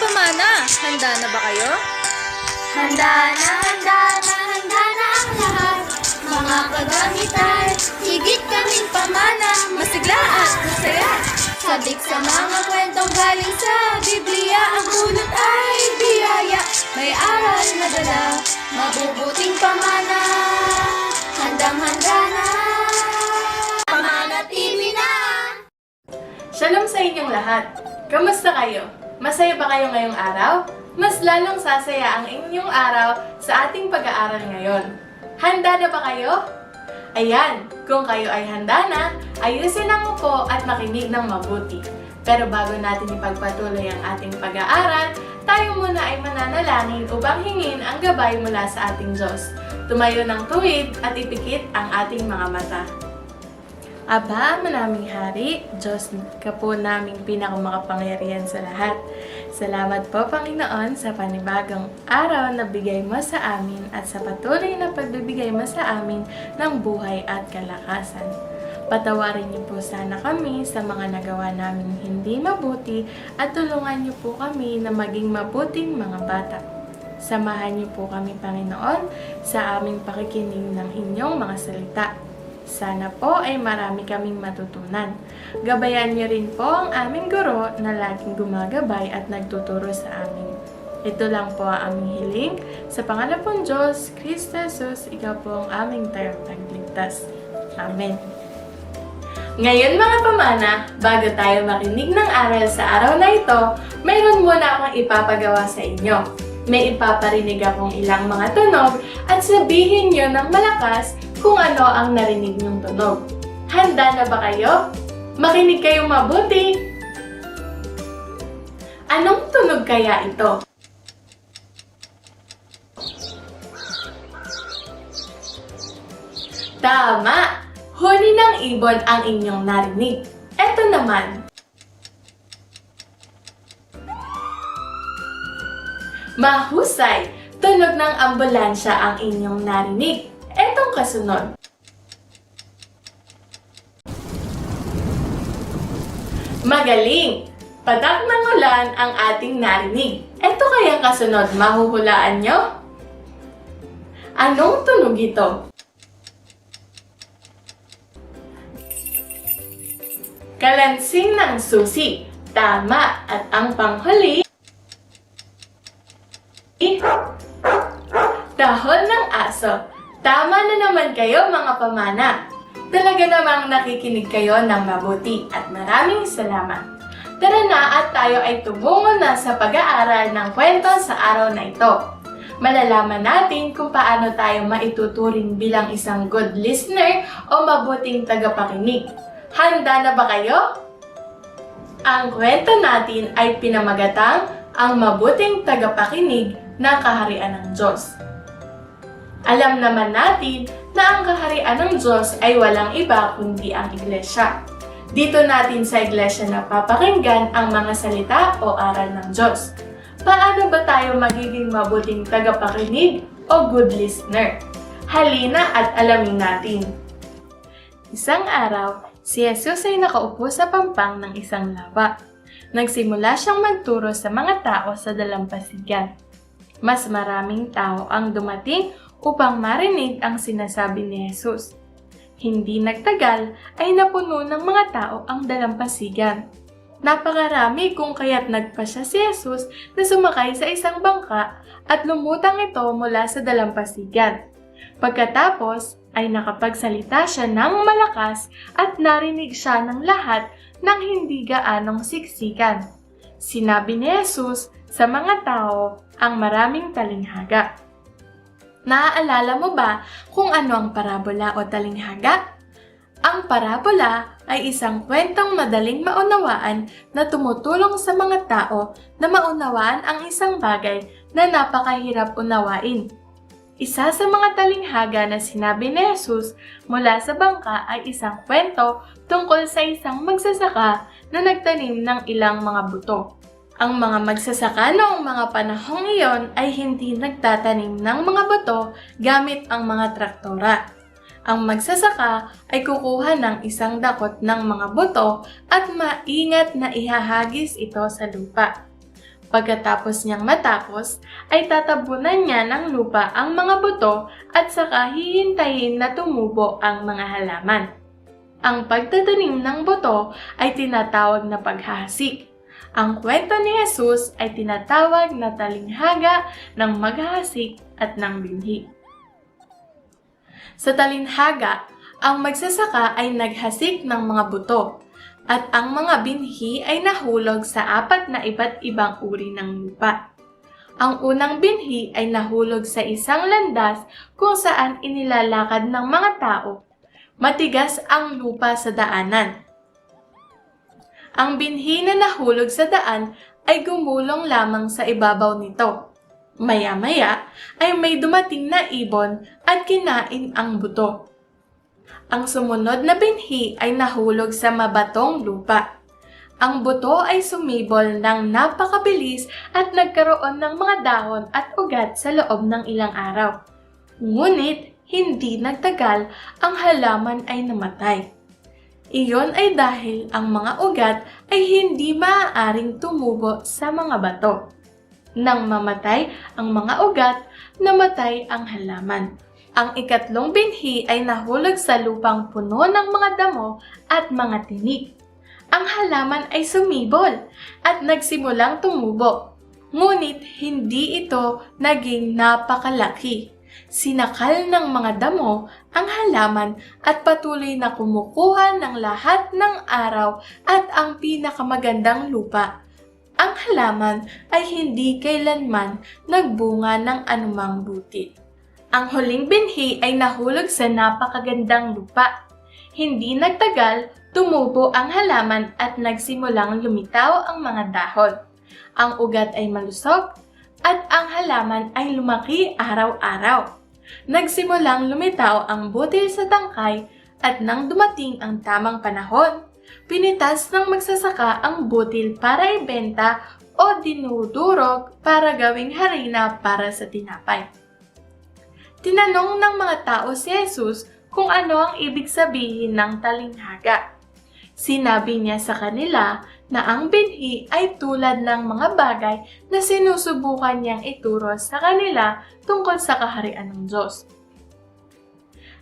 pamana, handa na ba kayo? Handa na, handa na, handa na ang lahat. Mga kagamitan, higit kaming pamana, masigla at masaya. Sabik sa mga kwentong galing sa Biblia, ang bunot ay biyaya. May aral na dala, mabubuting pamana. Handang-handa na, Pamana TV na! Shalom sa inyong lahat! Kamusta kayo? Masaya ba kayo ngayong araw? Mas lalong sasaya ang inyong araw sa ating pag-aaral ngayon. Handa na ba kayo? Ayan, kung kayo ay handa na, ayusin ang upo at makinig ng mabuti. Pero bago natin ipagpatuloy ang ating pag-aaral, tayo muna ay mananalangin upang hingin ang gabay mula sa ating Diyos. Tumayo ng tuwid at ipikit ang ating mga mata. Aba, manaming hari, Diyos ka po naming pinakamakapangyarihan sa lahat. Salamat po, Panginoon, sa panibagong araw na bigay mo sa amin at sa patuloy na pagbibigay mo sa amin ng buhay at kalakasan. Patawarin niyo po sana kami sa mga nagawa namin hindi mabuti at tulungan niyo po kami na maging mabuting mga bata. Samahan niyo po kami, Panginoon, sa aming pakikinig ng inyong mga salita. Sana po ay marami kaming matutunan. Gabayan niyo rin po ang aming guro na laging gumagabay at nagtuturo sa amin. Ito lang po ang aming hiling. Sa pangalan pong Diyos, Kristo Jesus, ikaw po ang aming tagapagligtas. Amen. Ngayon mga pamana, bago tayo makinig ng aral sa araw na ito, mayroon muna akong ipapagawa sa inyo. May ipaparinig akong ilang mga tunog at sabihin nyo ng malakas kung ano ang narinig nyong tunog. Handa na ba kayo? Makinig kayong mabuti! Anong tunog kaya ito? Tama! Huni ng ibon ang inyong narinig. Ito naman. Mahusay! Tunog ng ambulansya ang inyong narinig. Etong kasunod. Magaling! Patak ng ulan ang ating narinig. Ito kaya kasunod, mahuhulaan nyo? Anong tunog ito? Kalansing ng susi. Tama. At ang panghuli, Dahon ng aso. Tama naman kayo mga pamana. Talaga namang nakikinig kayo ng mabuti at maraming salamat. Tara na at tayo ay tumungo na sa pag-aaral ng kwento sa araw na ito. Malalaman natin kung paano tayo maituturing bilang isang good listener o mabuting tagapakinig. Handa na ba kayo? Ang kwento natin ay pinamagatang ang mabuting tagapakinig ng kaharian ng Diyos. Alam naman natin na ang kaharian ng Diyos ay walang iba kundi ang iglesia. Dito natin sa iglesia napapakinggan ang mga salita o aral ng Diyos. Paano ba tayo magiging mabuting tagapakinig o good listener? Halina at alamin natin. Isang araw, si Jesus ay nakaupo sa pampang ng isang lawa. Nagsimula siyang magturo sa mga tao sa dalampasigan. Mas maraming tao ang dumating upang marinig ang sinasabi ni Jesus. Hindi nagtagal ay napuno ng mga tao ang dalampasigan. Napakarami kung kaya't nagpa siya si Jesus na sumakay sa isang bangka at lumutang ito mula sa dalampasigan. Pagkatapos ay nakapagsalita siya ng malakas at narinig siya ng lahat ng hindi gaanong siksikan. Sinabi ni Jesus sa mga tao ang maraming talinghaga. Naaalala mo ba kung ano ang parabola o talinghaga? Ang parabola ay isang kwentong madaling maunawaan na tumutulong sa mga tao na maunawaan ang isang bagay na napakahirap unawain. Isa sa mga talinghaga na sinabi ni Jesus mula sa bangka ay isang kwento tungkol sa isang magsasaka na nagtanim ng ilang mga buto. Ang mga magsasaka noong mga panahong iyon ay hindi nagtatanim ng mga buto gamit ang mga traktora. Ang magsasaka ay kukuha ng isang dakot ng mga buto at maingat na ihahagis ito sa lupa. Pagkatapos niyang matapos, ay tatabunan niya ng lupa ang mga buto at saka hihintayin na tumubo ang mga halaman. Ang pagtatanim ng buto ay tinatawag na paghahasik. Ang kwento ni Jesus ay tinatawag na talinghaga ng maghahasik at ng binhi. Sa talinhaga, ang magsasaka ay naghasik ng mga buto at ang mga binhi ay nahulog sa apat na iba't ibang uri ng lupa. Ang unang binhi ay nahulog sa isang landas kung saan inilalakad ng mga tao. Matigas ang lupa sa daanan. Ang binhi na nahulog sa daan ay gumulong lamang sa ibabaw nito. Maya-maya ay may dumating na ibon at kinain ang buto. Ang sumunod na binhi ay nahulog sa mabatong lupa. Ang buto ay sumibol ng napakabilis at nagkaroon ng mga dahon at ugat sa loob ng ilang araw. Ngunit, hindi nagtagal, ang halaman ay namatay. Iyon ay dahil ang mga ugat ay hindi maaaring tumubo sa mga bato. Nang mamatay ang mga ugat, namatay ang halaman. Ang ikatlong binhi ay nahulog sa lupang puno ng mga damo at mga tinik. Ang halaman ay sumibol at nagsimulang tumubo. Ngunit hindi ito naging napakalaki. Sinakal ng mga damo ang halaman at patuloy na kumukuha ng lahat ng araw at ang pinakamagandang lupa. Ang halaman ay hindi kailanman nagbunga ng anumang buti. Ang huling binhi ay nahulog sa napakagandang lupa. Hindi nagtagal, tumubo ang halaman at nagsimulang lumitaw ang mga dahon. Ang ugat ay malusog at ang halaman ay lumaki araw-araw. Nagsimulang lumitaw ang butil sa tangkay at nang dumating ang tamang panahon, pinitas ng magsasaka ang butil para ibenta o dinudurog para gawing harina para sa tinapay. Tinanong ng mga tao si Jesus kung ano ang ibig sabihin ng talinghaga. Sinabi niya sa kanila na ang binhi ay tulad ng mga bagay na sinusubukan niyang ituro sa kanila tungkol sa kaharian ng Diyos.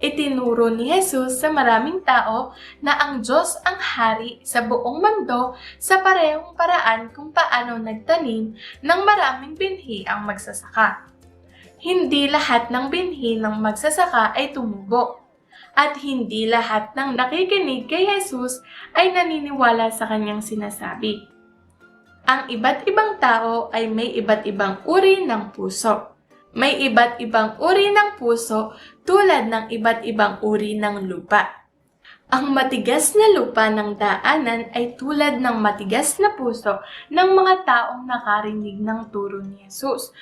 Itinuro ni Jesus sa maraming tao na ang Diyos ang hari sa buong mundo sa parehong paraan kung paano nagtanim ng maraming binhi ang magsasaka. Hindi lahat ng binhi ng magsasaka ay tumubo. At hindi lahat ng nakikinig kay Jesus ay naniniwala sa kanyang sinasabi. Ang iba't ibang tao ay may iba't ibang uri ng puso. May iba't ibang uri ng puso tulad ng iba't ibang uri ng lupa. Ang matigas na lupa ng daanan ay tulad ng matigas na puso ng mga taong nakarinig ng turo ni Jesus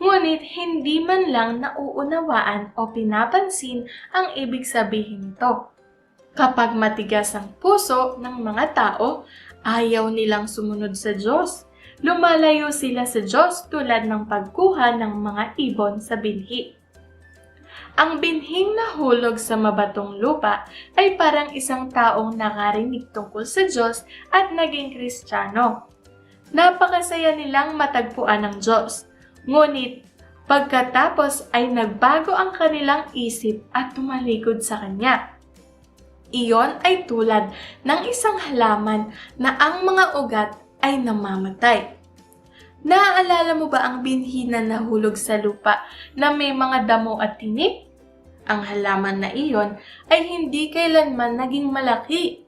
ngunit hindi man lang nauunawaan o pinapansin ang ibig sabihin nito. Kapag matigas ang puso ng mga tao, ayaw nilang sumunod sa Diyos. Lumalayo sila sa Diyos tulad ng pagkuha ng mga ibon sa binhi. Ang binhing nahulog sa mabatong lupa ay parang isang taong nakarinig tungkol sa Diyos at naging Kristiyano. Napakasaya nilang matagpuan ng Diyos. Ngunit pagkatapos ay nagbago ang kanilang isip at tumalikod sa Kanya. Iyon ay tulad ng isang halaman na ang mga ugat ay namamatay. Naaalala mo ba ang binhi na nahulog sa lupa na may mga damo at tinik? Ang halaman na iyon ay hindi kailanman naging malaki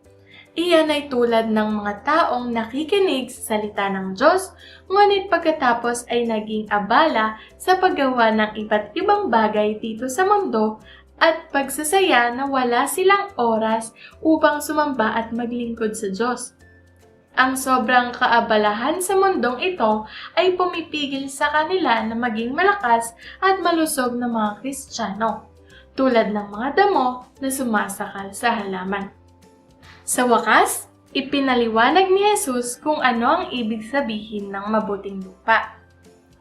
Iyan ay tulad ng mga taong nakikinig sa salita ng Diyos, ngunit pagkatapos ay naging abala sa paggawa ng iba't ibang bagay dito sa mundo at pagsasaya na wala silang oras upang sumamba at maglingkod sa Diyos. Ang sobrang kaabalahan sa mundong ito ay pumipigil sa kanila na maging malakas at malusog na mga Kristiyano, tulad ng mga damo na sumasakal sa halaman. Sa wakas, ipinaliwanag ni Jesus kung ano ang ibig sabihin ng mabuting lupa.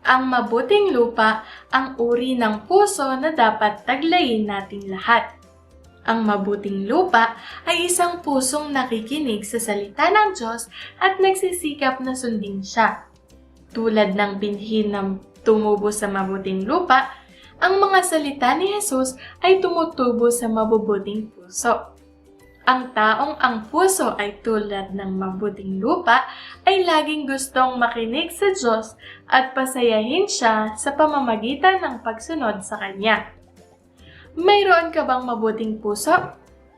Ang mabuting lupa ang uri ng puso na dapat taglayin nating lahat. Ang mabuting lupa ay isang pusong nakikinig sa salita ng Diyos at nagsisikap na sundin siya. Tulad ng binhi na tumubo sa mabuting lupa, ang mga salita ni Jesus ay tumutubo sa mabubuting puso. Ang taong ang puso ay tulad ng mabuting lupa ay laging gustong makinig sa Diyos at pasayahin siya sa pamamagitan ng pagsunod sa Kanya. Mayroon ka bang mabuting puso?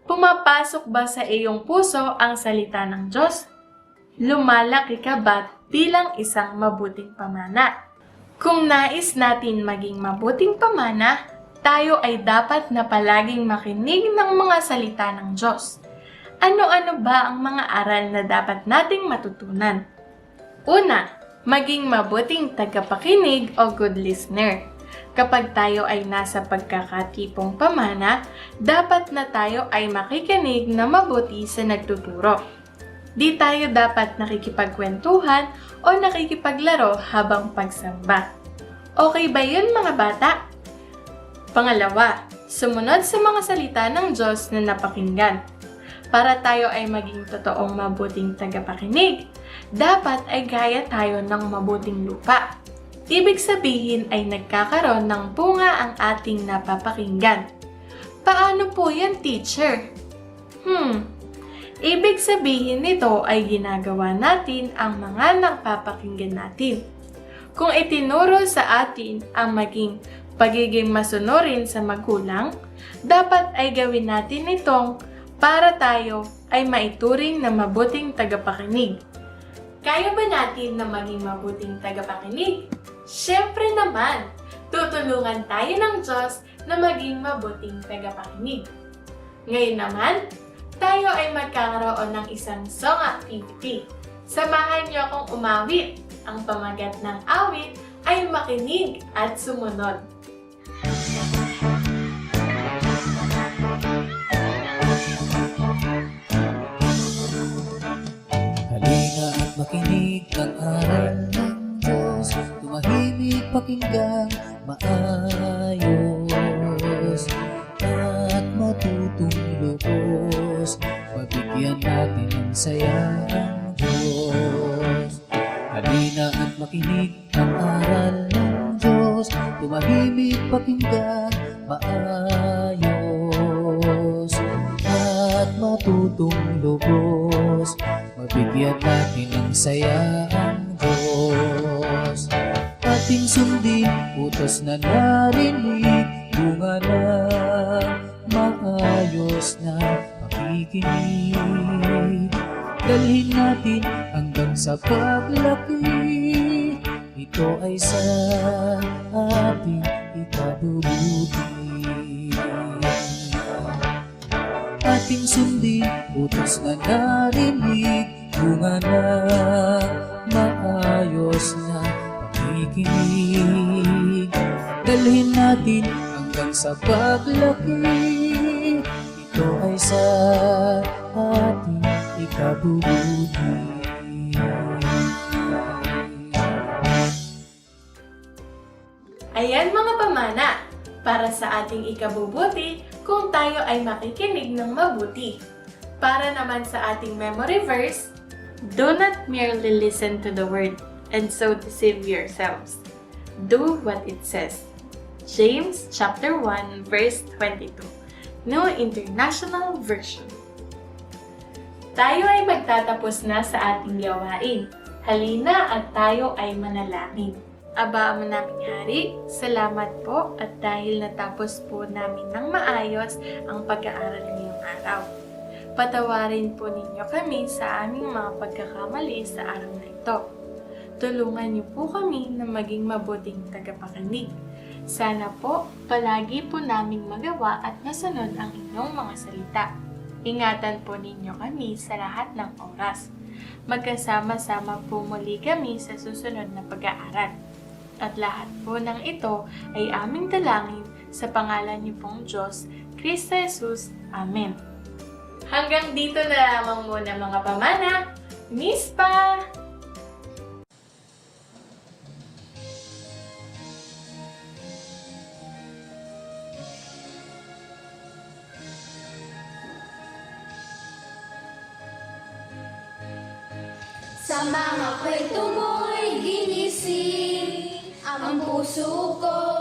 Pumapasok ba sa iyong puso ang salita ng Diyos? Lumalaki ka ba bilang isang mabuting pamana? Kung nais natin maging mabuting pamana, tayo ay dapat na palaging makinig ng mga salita ng Diyos. Ano-ano ba ang mga aral na dapat nating matutunan? Una, maging mabuting tagapakinig o good listener. Kapag tayo ay nasa pagkakatipong pamana, dapat na tayo ay makikinig na mabuti sa nagtuturo. Di tayo dapat nakikipagkwentuhan o nakikipaglaro habang pagsamba. Okay ba yun mga bata? Pangalawa, sumunod sa mga salita ng Diyos na napakinggan. Para tayo ay maging totoong mabuting tagapakinig, dapat ay gaya tayo ng mabuting lupa. Ibig sabihin ay nagkakaroon ng bunga ang ating napapakinggan. Paano po yan, teacher? Hmm, ibig sabihin nito ay ginagawa natin ang mga napapakinggan natin. Kung itinuro sa atin ang maging pagiging masunurin sa magulang, dapat ay gawin natin itong para tayo ay maituring na mabuting tagapakinig. Kaya ba natin na maging mabuting tagapakinig? Siyempre naman! Tutulungan tayo ng Diyos na maging mabuting tagapakinig. Ngayon naman, tayo ay magkakaroon ng isang song activity. Samahan niyo akong umawit. Ang pamagat ng awit ay makinig at sumunod. Maayos At matutong lubos Mabigyan natin ng saya ng Diyos. Halina at makinig ang aral ng Diyos. Tumahimik pakinggan maayos At matutong lubos Mabigyan natin ng saya ang Diyos Ating sundin, utos na narinig. Bunga ng maayos na pakikinig. Dalhin natin hanggang sa paglaki. Ito ay sa ating ikabubuti ating sundin Utos na narinig. Bunga na maayos na pakikinig Dalhin natin hanggang sa paglaki. Ito ay sa ating ikabubuti. Ayan mga pamana, para sa ating ikabubuti kung tayo ay makikinig ng mabuti. Para naman sa ating memory verse, Do not merely listen to the word and so deceive yourselves. Do what it says. James chapter 1 verse 22. New International Version. Tayo ay magtatapos na sa ating gawain. Halina at tayo ay manalangin. Aba, ama naming hari, salamat po at dahil natapos po namin ng maayos ang pag-aaral ngayong araw. Patawarin po ninyo kami sa aming mga pagkakamali sa araw na ito. Tulungan niyo po kami na maging mabuting tagapakinig. Sana po, palagi po naming magawa at masunod ang inyong mga salita. Ingatan po ninyo kami sa lahat ng oras. Magkasama-sama po muli kami sa susunod na pag-aaral. At lahat po ng ito ay aming dalangin sa pangalan niyo pong Diyos, Kristo Jesus. Amen. Hanggang dito na lamang muna mga pamana. Miss pa! Puso ko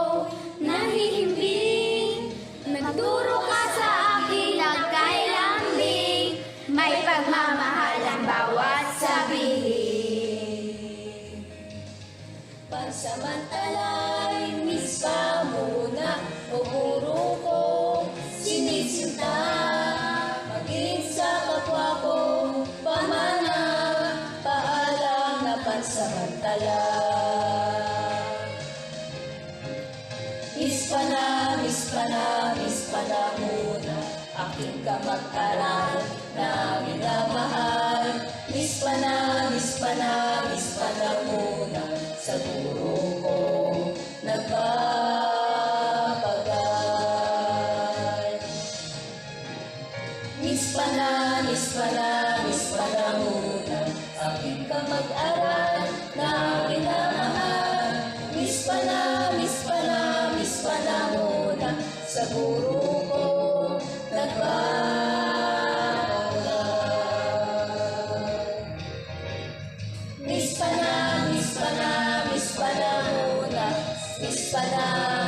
Miss